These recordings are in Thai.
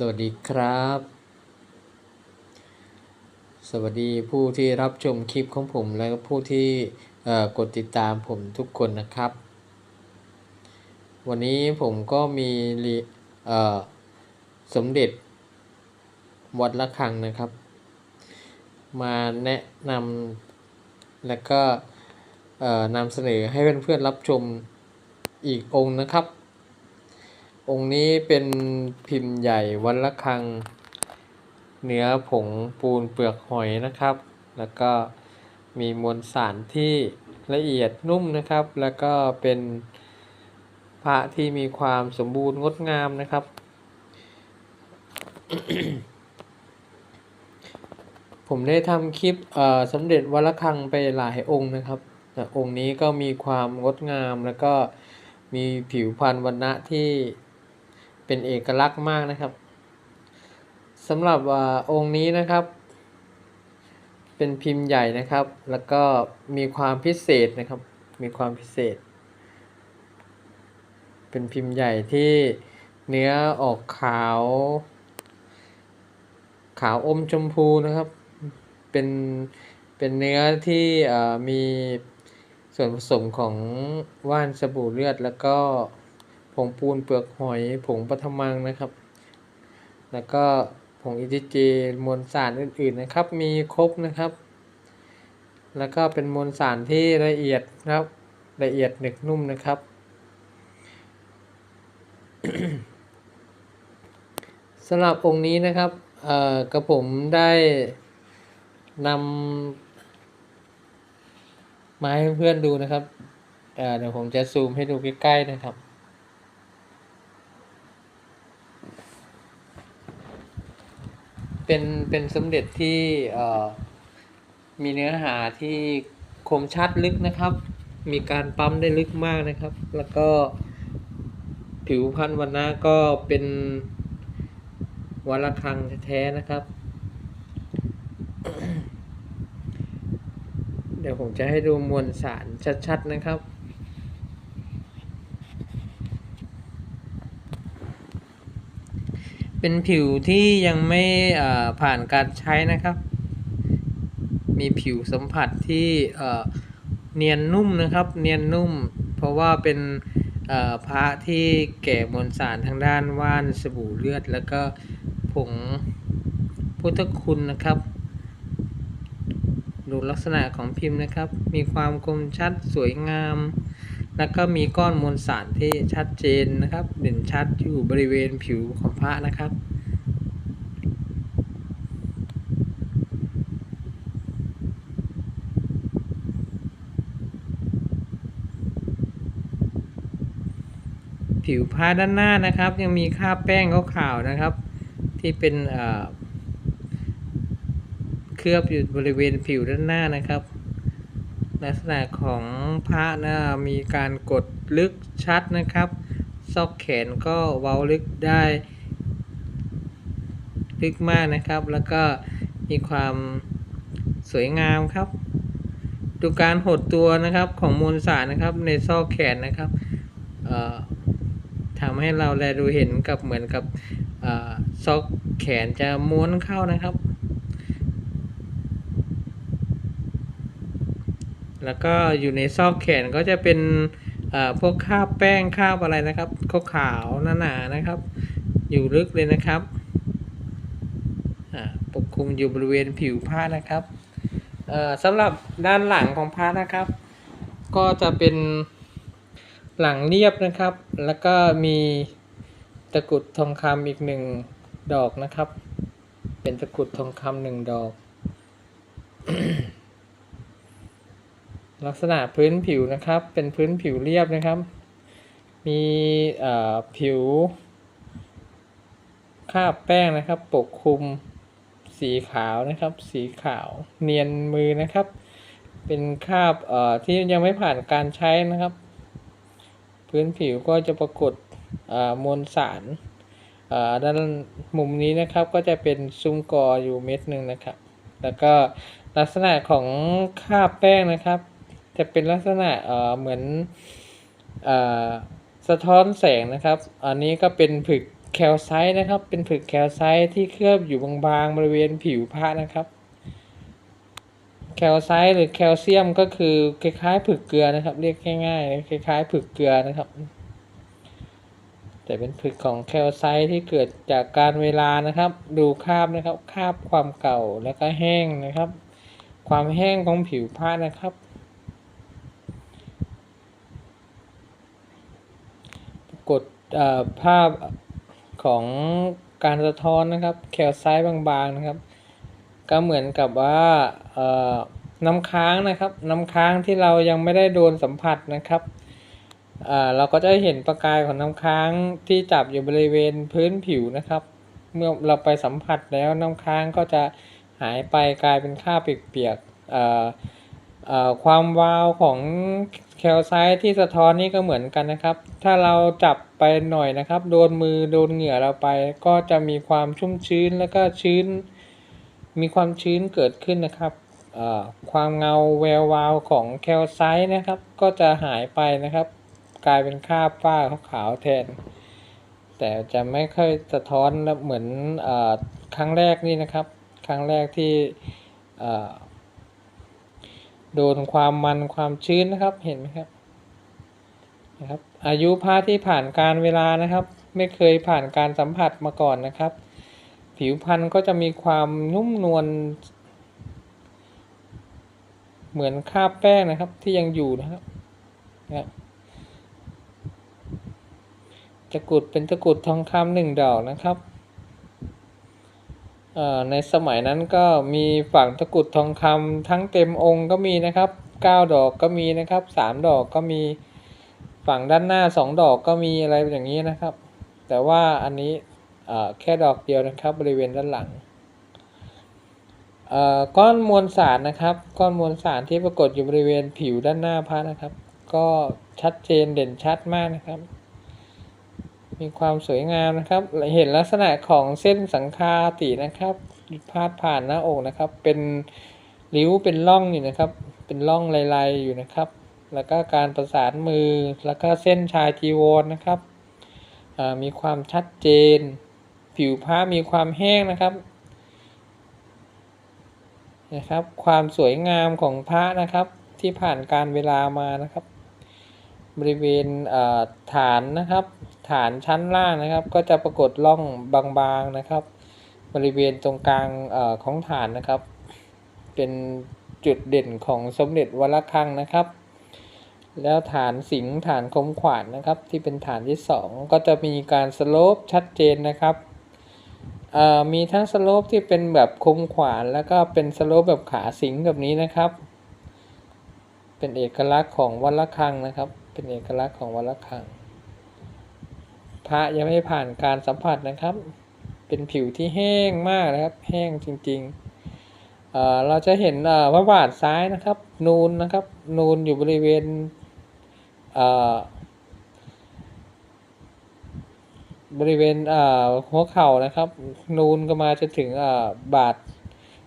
สวัสดีครับ สวัสดีผู้ที่รับชมคลิปของผมและผู้ที่กดติดตามผมทุกคนนะครับ วันนี้ผมก็มีสมเด็จวัดละคังนะครับ มาแนะนำและก็นำเสนอให้เพื่อนๆรับชมอีกองค์นะครับ องค์นี้เป็นพิมพ์ใหญ่วัดละคัง เนื้อผงปูนเปลือกหอยนะครับ แล้วก็มีมวลสารที่ละเอียดนุ่มนะครับ แล้วก็เป็นพระที่มีความสมบูรณ์งดงามนะครับ ผมได้ทำคลิปสมเด็จวัดระฆังไปหลายองค์นะครับองค์นี้ก็มีความงดงามแล้วก็มีผิวพรรณวรรณะที่ เป็นเอกลักษณ์มากนะครับสำหรับอองค์นี้นะครับ เป็นพิมพ์ใหญ่นะครับ แล้วก็มีความพิเศษนะครับ มีความพิเศษ เป็นพิมพ์ใหญ่ที่เนื้อออกขาว ขาวอมชมพูนะครับ เป็นเป็นเนื้อที่มีส่วนผสมของว่านสบู่เลือดแล้วก็ ผงปูนเปลือกหอย ผงปฐมังนะครับ แล้วก็ผงอิทิเจมวลสารอื่นๆนะครับ มีครบนะครับ แล้วก็เป็นมวลสารที่ละเอียดนะครับ ละเอียดหนึกนุ่มนะครับสำหรับองค์นี้นะครับกระผมได้นำมาให้เพื่อนดูนะครับเดี๋ยวผมจะซูมให้ดูใกล้ๆนะครับ เป็นเป็นสมเด็จที่มีเนื้อหาที่คมชัดลึกนะครับ มีการปั๊มได้ลึกมากนะครับ แล้วก็ผิวพรรณวันนะก็เป็นวัดระฆังแท้ๆนะครับ เดี๋ยวผมจะให้ดูมวลสารชัดๆนะครับ เป็นผิวที่ยังไม่ผ่านการใช้นะครับ มีผิวสัมผัสที่เนียนนุ่มนะครับ เนียนนุ่ม เพราะว่าเป็นพระที่แก่มวลสารทางด้านว่านสบู่เลือด แล้วก็ผงพุทธคุณนะครับดูลักษณะของพิมพ์นะครับ มีความคมชัดสวยงาม แล้วก็มีก้อนมวลสารที่ชัดเจนนะครับ เด่นชัดอยู่บริเวณผิวของพระนะครับ ผิวผ้าด้านหน้านะครับ ยังมีคราบแป้งขาวๆนะครับ ที่เป็นเอ่อเคลือบอยู่บริเวณผิวด้านหน้านะครับ ลักษณะของพระนะมีการกดลึกชัดนะครับซอกแขนก็เว้าลึกได้ลึกมากนะครับ แล้วก็มีความสวยงามครับ ดูการหดตัวนะครับของมวลสารนะครับในซอกแขนนะครับทำให้เราแลดูเห็นกับเหมือนกับอซอกแขนจะม้วนเข้านะครับ แล้วก็อยู่ในซอกแขนก็จะเป็นเอ่อพวกคราบแป้งคราบอะไรนะครับขาวๆหนาๆนะครับ อยู่ลึกเลยนะครับอ่าปกคลุมอยู่บริเวณผิวผ้านะครับเอ่อสำหรับด้านหลังของผ้านะครับ ก็จะเป็นหลังเรียบนะครับ แล้วก็มีตะกรุดทองคำอีกหนึ่งดอกนะครับ เป็นตะกรุดทองคำหนึ่งดอก ลักษณะพื้นผิวนะครับ เป็นพื้นผิวเรียบนะครับ มีผิวคราบแป้งนะครับ ปกคลุมสีขาวนะครับ สีขาวเนียนมือนะครับ เป็นคราบที่ยังไม่ผ่านการใช้นะครับ พื้นผิวก็จะปรากฏมวลสารด้านมุมนี้นะครับก็จะเป็นซุ้มกออยู่เม็ดหนึ่งนะครับ แล้วก็ลักษณะของคราบแป้งนะครับ จะเป็นลักษณะเอ่อเหมือนเอ่อสะท้อนแสงนะครับ อันนี้ก็เป็นผึกแคลไซต์นะครับ เป็นผึกแคลไซต์ที่เคลือบอยู่บางๆ บริเวณผิวพระนะครับ แคลไซต์หรือแคลเซียมก็คือคล้ายๆผึกเกลือนะครับ เรียกง่ายๆคล้ายๆผึกเกลือนะครับ แต่เป็นผึกของแคลไซต์ที่เกิดจากการเวลานะครับ ดูคราบนะครับคราบความเก่าแล้วก็แห้งนะครับ ความแห้งของผิวผ้านะครับ กดเอ่อ ภาพของการสะท้อนนะครับแคลไซต์บางๆนะครับ ก็เหมือนกับว่าน้ำค้างนะครับ น้ำค้างที่เรายังไม่ได้โดนสัมผัสนะครับเราก็จะเห็นประกายของน้ำค้างที่จับอยู่บริเวณพื้นผิวนะครับ เมื่อเราไปสัมผัสแล้วน้ำค้างก็จะหายไปกลายเป็นค่าเปียกๆเอ่อเอ่อความวาวของ ลไซที่สะท้อนนี่ก็เหมือนกันนะครับ ถ้าเราจับไปหน่อยนะครับ โดนมือโดนเหงื่อเราไป ก็จะมีความชุ่มชื้นแล้วก็ชื้น มีความชื้นเกิดขึ้นนะครับความเงาแวววาวของแคลไซต์นะครับ ก็จะหายไปนะครับ กลายเป็นคราบฝ้าขาวแทน แต่จะไม่ค่อยสะท้อนแล้วเหมือนอครั้งแรกนี่นะครับ ครั้งแรกที่ โดนความมันความชื้นนะครับเห็นไหมครับนะครับ อายุผ้าที่ผ่านการเวลานะครับ ไม่เคยผ่านการสัมผัสมาก่อนนะครับ ผิวพรรณก็จะมีความนุ่มนวลเหมือนคราบแป้งนะครับที่ยังอยู่นะครับนะตะกรุดเป็นตะกรุดทองคำหนึ่งดอกนะครับ ในสมัยนั้นก็มีฝั่งตะกุดทองคำทั้งเต็มองค์ก็มีนะครับเก้าดอกก็มีนะครับสามดอกก็มีฝั่งด้านหน้าสองดอกก็มีอะไรอย่างนี้นะครับ แต่ว่าอันนี้แค่ดอกเดียวนะครับบริเวณด้านหลังก้อนมวลสารนะครับ ก้อนมวลสารที่ปรากฏอยู่บริเวณผิวด้านหน้าพระนะครับ ก็ชัดเจนเด่นชัดมากนะครับ มีความสวยงามนะครับ เห็นลักษณะของเส้นสังคาตินะครับพาดผ่านหน้าอกนะครับ เป็นริ้วเป็นร่องอยู่นะครับ เป็นร่องลายๆอยู่นะครับ แล้วก็การประสานมือแล้วก็เส้นชายจีวรนะครับมีความชัดเจน ผิวผ้ามีความแห้งนะครับนะครับ ความสวยงามของพระนะครับที่ผ่านการเวลามานะครับ บริเวณฐานนะครับ ฐานชั้นล่างนะครับ ก็จะปรากฏร่องบางๆนะครับ บริเวณตรงกลางอของฐานนะครับ เป็นจุดเด่นของสมเด็จวัดระฆังนะครับ แล้วฐานสิงห์ฐานคมขวานนะครับ ที่เป็นฐานที่สองก็จะมีการสโลปชัดเจนนะครับมีทั้งสโลปที่เป็นแบบคมขวานแล้วก็เป็นสโลปแบบขาสิงห์แบบนี้นะครับ เป็นเอกลักษณ์ของวัดระฆังนะครับ เป็นเอกลักษณ์ของวัดระฆัง พระยังไม่ผ่านการสัมผัสนะครับ เป็นผิวที่แห้งมากนะครับ แห้งจริงๆเเราจะเห็นเอ่อพระบาทซ้ายนะครับ นูนนะครับ นูนอยู่บริเวณเบริเวณเหัวเข่านะครับ นูนก็มาจนถึงบาด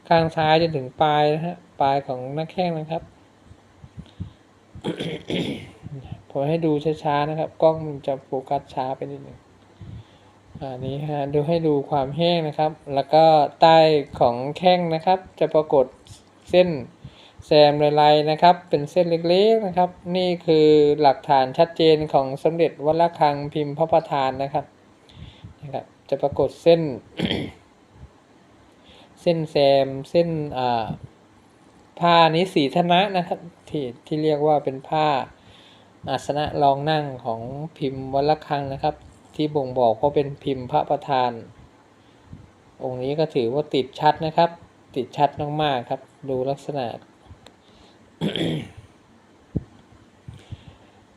ข้างซ้ายจนถึงปลายนะฮะปลายของหน้าแข้งนะครับ ผมให้ดูช้าๆนะครับ กล้องมันจะโฟกัสช้าไปนิดหนึ่งอันนี้ฮะดูให้ดูความแห้งนะครับ แล้วก็ใต้ของแข้งนะครับ จะปรากฏเส้นแซมลายๆนะครับ เป็นเส้นเล็กๆนะครับ นี่คือหลักฐานชัดเจนของสมเด็จวัดระฆังพิมพ์พระประธานนะครับนะครับ จะปรากฏเส้น เส้นแซมเส้นอ่าผ้านี้สีธนะนะครับที่ที่เรียกว่าเป็นผ้า อาสนะรองนั่งของพิมพ์วัดระฆังนะครับ ที่บ่งบอกว่าเป็นพิมพ์พระประธาน องค์นี้ก็ถือว่าติดชัดนะครับ ติดชัดมากๆครับ ดูลักษณะ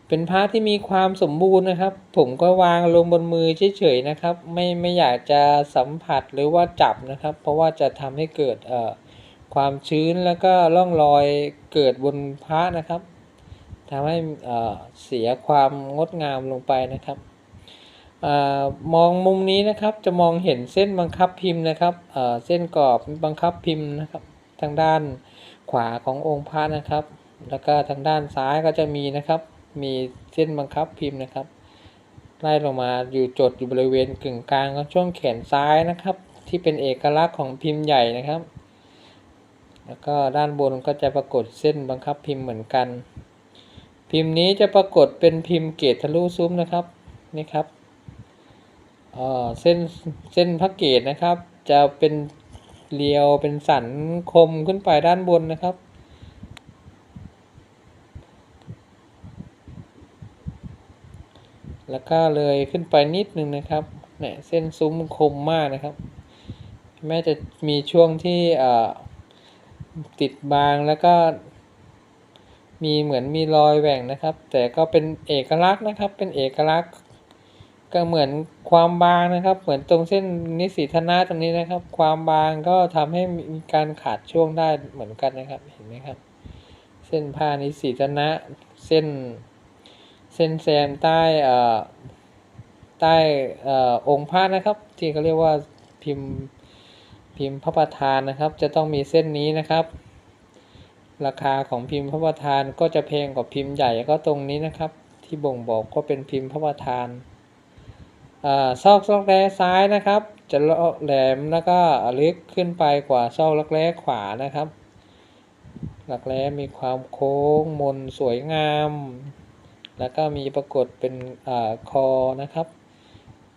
เป็นพระที่มีความสมบูรณ์นะครับ ผมก็วางลงบนมือเฉยๆนะครับ ไม่ไม่อยากจะสัมผัสหรือว่าจับนะครับ เพราะว่าจะทำให้เกิดเอ่อความชื้นแล้วก็ร่องรอยเกิดบนพระนะครับ ทำให้เสียความงดงามลงไปนะครับออมองมุมนี้นะครับจะมองเห็นเส้นบังคับพิมพ์นะครับเเส้นกรอบบังคับพิมพ์นะครับทางด้านขวาขององค์พระนะครับ แล้วก็ทางด้านซ้ายก็จะมีนะครับ มีเส้นบังคับพิมพ์นะครับ ไล่ลงมาอยู่จดอยู่บริเวณกึ่งกลางของช่วงแขนซ้ายนะครับ ที่เป็นเอกลักษณ์ของพิมพ์ใหญ่นะครับ แล้วก็ด้านบนก็จะปรากฏเส้นบังคับพิมพ์เหมือนกัน พิมพ์นี้จะปรากฏเป็นพิมพ์เกตทะลุซุ้มนะครับนี่ครับเส้นเส้นพระเกตนะครับ จะเป็นเรียวเป็นสันคมขึ้นไปด้านบนนะครับ แล้วก็เลยขึ้นไปนิดนึงนะครับเนี่ยเส้นซุ้มคมมากนะครับ แม้จะมีช่วงที่ติดบางแล้วก็ มีเหมือนมีรอยแหว่งนะครับ แต่ก็เป็นเอกลักษณ์นะครับ เป็นเอกลักษณ์ ก็เหมือนความบางนะครับ เหมือนตรงเส้นนิสิธนาตรงนี้นะครับ ความบางก็ทำให้มีการขาดช่วงได้เหมือนกันนะครับ เห็นไหมครับ เส้นผ้านิสิธนะเส้น เส้นแซมใต้เอ่อใต้อ่อองค์พระนะครับ ที่เขาเรียกว่าพิมพ์พิมพ์พระประธานนะครับ จะต้องมีเส้นนี้นะครับ ราคาของพิมพ์พระประธานก็จะแพงกว่าพิมพ์ใหญ่ก็ตรงนี้นะครับ ที่บ่งบอกก็เป็นพิมพ์พระประธานอ่าซอกซอกแร้ซ้ายนะครับ จะแหลมแล้วก็ลึกขึ้นไปกว่าซอกลักแร้ขวานะครับลักแร้มีความโค้งมนสวยงาม แล้วก็มีปรากฏเป็นอ่าคอนะครับ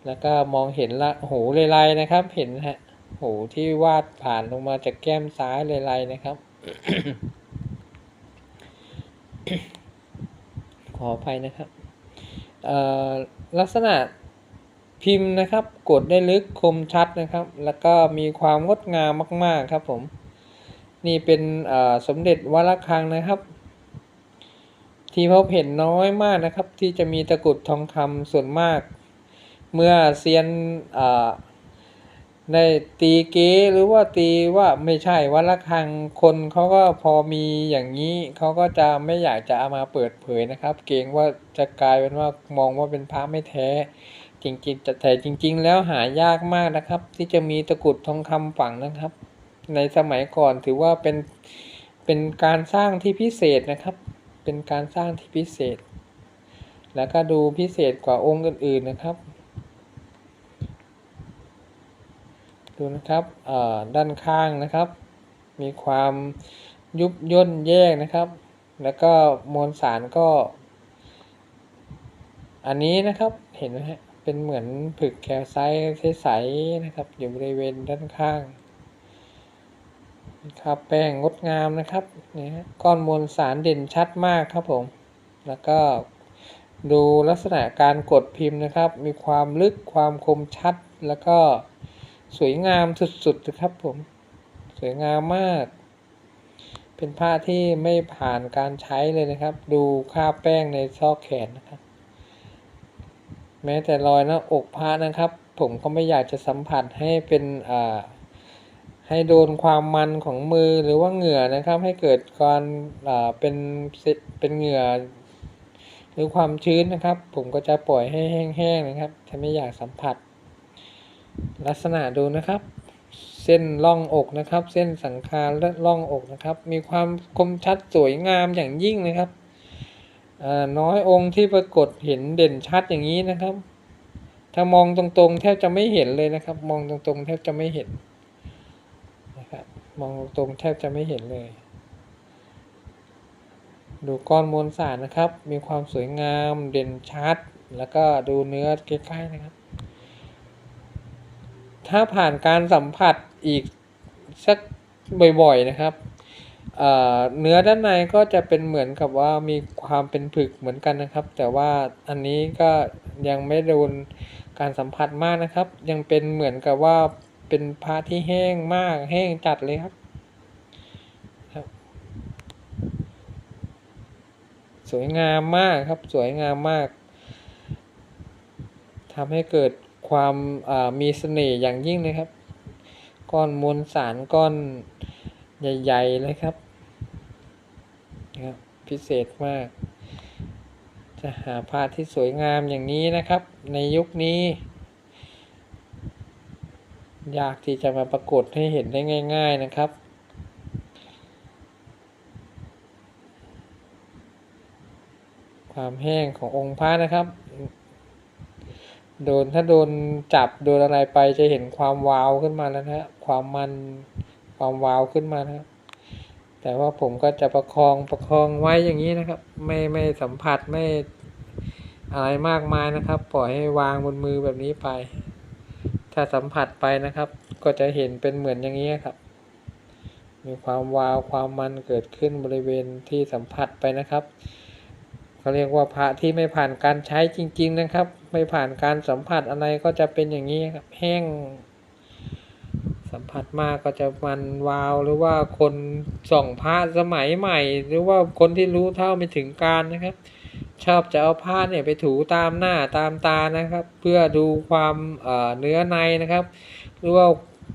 แล้วก็มองเห็นละหูเลายๆนะครับ เห็นฮะหูที่วาดผ่านลงมาจากแก้มซ้ายเลายๆนะครับ ขออภัยนะครับลักษณะพิมพ์นะครับ กดได้ลึกคมชัดนะครับ แล้วก็มีความงดงามมากๆครับผม นี่เป็นสมเด็จวัดระฆังนะครับ ที่พบเห็นน้อยมากนะครับ ที่จะมีตะกุดทองคำส่วนมาก เมื่อเซียนอ ได้ตีเก๊หรือว่าตีว่าไม่ใช่วัดระฆังคนเขาก็พอมีอย่างนี้เขาก็จะไม่อยากจะเอามาเปิดเผยนะครับ เกรงว่าจะกลายเป็นว่ามองว่าเป็นพระไม่แท้ จริงๆแต่แต่จริง ๆ แล้วหายากมากนะครับ ที่จะมีตะกุดทองคำฝังนะครับ ในสมัยก่อนถือว่าเป็นเป็นการสร้างที่พิเศษนะครับ เป็นการสร้างที่พิเศษ แล้วก็ดูพิเศษกว่าองค์อื่นๆนะครับ ดูนะครับเอ่อด้านข้างนะครับ มีความยุบย่นแยกนะครับ แล้วก็มวลสารก็ อันนี้นะครับเห็นไหมฮะเป็นเหมือนผึกแคลไซต์ใสๆนะครับ อยู่บริเวณด้านข้างครับแป้งงดงามนะครับนี่ฮะก้อนมวลสารเด่นชัดมากครับผม แล้วก็ดูลักษณะการกดพิมพ์นะครับ มีความลึกความคมชัดแล้วก็ สวยงามสุดๆนะครับผม สวยงามมาก เป็นผ้าที่ไม่ผ่านการใช้เลยนะครับ ดูค่าแป้งในซอกแขนนะครับ แม้แต่รอยหน้าอกพระนะครับ ผมก็ไม่อยากจะสัมผัสให้เป็นอ่าให้โดนความมันของมือหรือว่าเหงื่อนะครับ ให้เกิดการอ่าเป็นเซเป็นเหงื่อ หรือความชื้นนะครับ ผมก็จะปล่อยให้แห้งๆนะครับจะไม่อยากสัมผัส ลักษณะดูนะครับ เส้นร่องอกนะครับ เส้นสังคารและร่องอกนะครับ มีความคมชัดสวยงามอย่างยิ่งนะครับอ่าน้อยองค์ที่ปรากฏเห็นเด่นชัดอย่างนี้นะครับ ถ้ามองตรงๆ แทบจะไม่เห็นเลยนะครับ มองตรงๆ แทบจะไม่เห็นนะครับมองตรงๆแทบจะไม่เห็นเลย ดูก้อนมวลสารนะครับ มีความสวยงามเด่นชัด แล้วก็ดูเนื้อใกล้ๆนะครับ ถ้าผ่านการสัมผัสอีกสักบ่อยๆนะครับเเนื้อด้านในก็จะเป็นเหมือนกับว่ามีความเป็นผึกเหมือนกันนะครับ แต่ว่าอันนี้ก็ยังไม่โดนการสัมผัสมากนะครับ ยังเป็นเหมือนกับว่าเป็นผ้าที่แห้งมากแห้งจัดเลยครับ สวยงามมากครับสวยงามมากทำให้เกิด ความมีเสน่ห์อย่างยิ่งเลยครับ ก้อนมวลสารก้อนใหญ่ๆเลยครับนะครับพิเศษมาก จะหาผ้าที่สวยงามอย่างนี้นะครับ ในยุคนี้ ยากที่จะมาปรากฏให้เห็นได้ง่าย ๆนะครับความแห้งขององค์พระนะครับ โดนถ้าโดนจับโดนอะไรไปจะเห็นความวาวขึ้นมาแล้วนะฮะความมันความวาวขึ้นมานะครับ แต่ว่าผมก็จะประคองประคองไว้อย่างนี้นะครับ ไม่ไม่สัมผัสไม่อะไรมากมายนะครับ ปล่อยให้วางบนมือแบบนี้ไป ถ้าสัมผัสไปนะครับ ก็จะเห็นเป็นเหมือนอย่างนี้ครับ มีความวาวความมันเกิดขึ้นบริเวณที่สัมผัสไปนะครับ เขาเรียกว่าพระที่ไม่ผ่านการใช้จริง ๆนะครับ ไม่ผ่านการสัมผัสอะไรก็จะเป็นอย่างนี้ครับแห้ง สัมผัสมากก็จะมันวาวหรือว่าคนส่องพระสมัยใหม่ หรือว่าคนที่รู้เท่าไม่ถึงการนะครับ ชอบจะเอาผ้าเนี่ยไปถูตามหน้าตามตานะครับ เพื่อดูความเเนื้อในนะครับ หรือว่า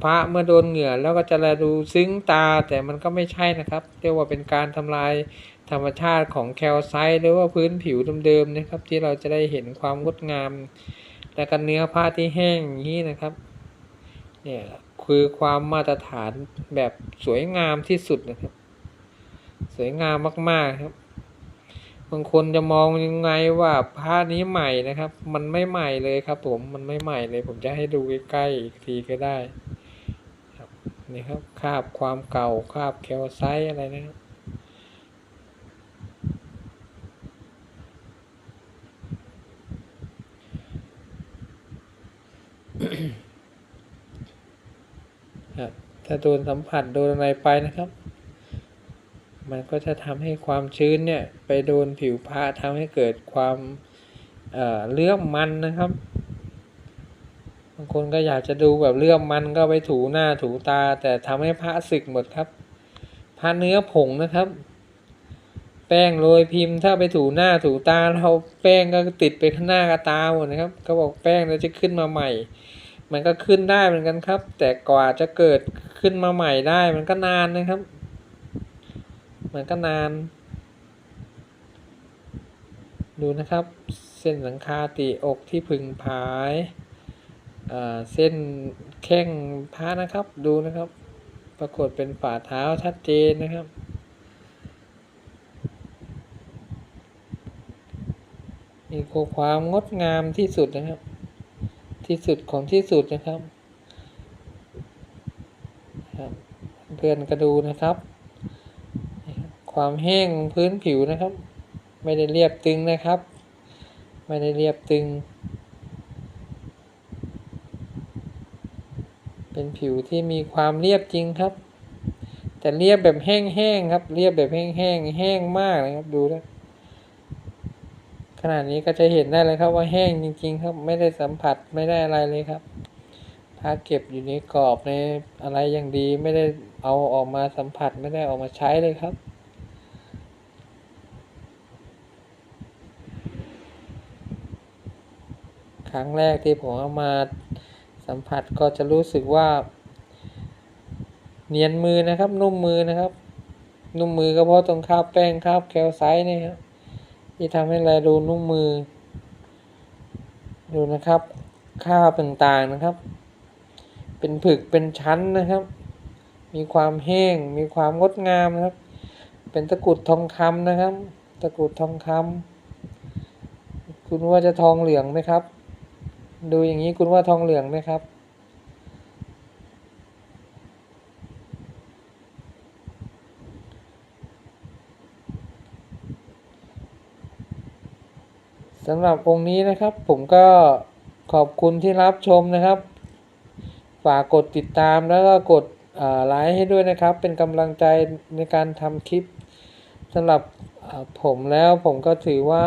พระเมื่อโดนเหงื่อแล้วก็จะแลดูซึ้งตาแต่มันก็ไม่ใช่นะครับ เรียกว่าเป็นการทำลาย ธรรมชาติของแคลไซต์หรือว่าพื้นผิวเดิมๆนะครับ ที่เราจะได้เห็นความงดงาม และก็เนื้อผ้าที่แห้งอย่างนี้นะครับเนี่ยคือความมาตรฐานแบบสวยงามที่สุดนะครับ สวยงามมากๆครับบางคนจะมองยังไงว่าผ้านี้ใหม่นะครับ มันไม่ใหม่เลยครับ ผมมันไม่ใหม่เลย ผมจะให้ดูใกล้ๆอีกทีก็ได้ครับนี่ครับคาบความเก่าคาบแคลไซต์อะไรนะครับ ครับถ้าโดนสัมผัสโดนอะไรไปนะครับ มันก็จะทำให้ความชื้นเนี่ยไปโดนผิวพระทำให้เกิดความเเลื่อมมันนะครับบางคนก็อยากจะดูแบบเลื่อมมันก็ไปถูหน้าถูตา แต่ทำให้พระสึกหมดครับพระเนื้อผงนะครับ แป้งโรยพิมพ์ถ้าไปถูหน้าถูตาเราแป้งก็ติดไปข้างหน้ากับตาหมดนะครับก็บอกแป้งเราจะขึ้นมาใหม่ มันก็ขึ้นได้เหมือนกันครับ แต่กว่าจะเกิดขึ้นมาใหม่ได้มันก็นานนะครับ มันก็นาน ดูนะครับ เส้นสังคาติอกที่พึงผายเส้นแข้งพระนะครับดูนะครับ ปรากฏเป็นฝ่าเท้าชัดเจนนะครับ มีความงดงามที่สุดนะครับ ที่สุดของที่สุดนะครับเพื่อนก็ดูนะครับ ความแห้งพื้นผิวนะครับ ไม่ได้เรียบตึงนะครับ ไม่ได้เรียบตึง เป็นผิวที่มีความเรียบจริงครับ แต่เรียบแบบแห้งๆครับ เรียบแบบแห้งๆแห้งมากนะครับดูนะ ขนาดนี้ก็จะเห็นได้เลยครับว่าแห้งจริง ๆ ครับไม่ได้สัมผัสไม่ได้อะไรเลยครับผ้าเก็บอยู่ในกรอบในอะไรอย่างดีไม่ได้เอาออกมาสัมผัสไม่ได้ออกมาใช้เลยครับ ครั้งแรกที่ผมเอามาสัมผัสก็จะรู้สึกว่า เนียนมือนะครับ นุ่มมือนะครับ นุ่มมือก็เพราะตรงคาบแป้งคาบแคลไซต์นี่ครับ ที่ทำให้แลดูนุ่มมือ ดูนะครับคราต่างๆนะครับ เป็นผึกเป็นชั้นนะครับ มีความแห้ง มีความงดงามนะครับ เป็นตะกุดทองคำนะครับ ตะกุดทองคำคุณว่าจะทองเหลืองไหมครับ ดูอย่างนี้คุณว่าทองเหลืองไหมครับำหรับองค์นี้นะครับผมก็ขอบคุณที่รับชมนะครับ ฝากกดติดตามแล้วก็กดไลค์ให้ด้วยนะครับ เป็นกำลังใจในการทำคลิปสำหรับผมแล้วผมก็ถือว่า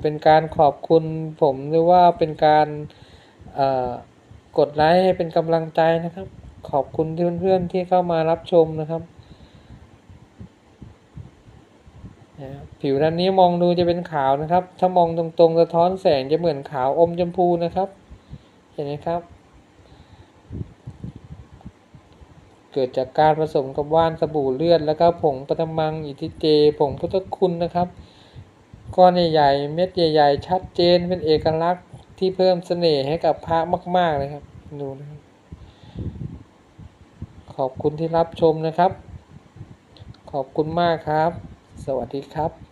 เป็นการขอบคุณผมหรือว่าเป็นการกดไลค์ให้เป็นกำลังใจนะครับ ขอบคุณเพื่อนๆที่เข้ามารับชมนะครับ ผิวด้านนี้มองดูจะเป็นขาวนะครับ ถ้ามองตรงๆสะท้อนแสงจะเหมือนขาวอมชมพูนะครับ เห็นไหมครับ เกิดจากการผสมกับว่านสบู่เลือด แล้วก็ผงปฐมังอิทิเจ ผงพุทธคุณนะครับก้อนใหญ่ๆเม็ดใหญ่ๆชัดเจนเป็นเอกลักษณ์ที่เพิ่มเสน่ห์ให้กับพระมาก ๆเลยครับดูนะครับขอบคุณที่รับชมนะครับ ขอบคุณมากครับ สวัสดีครับ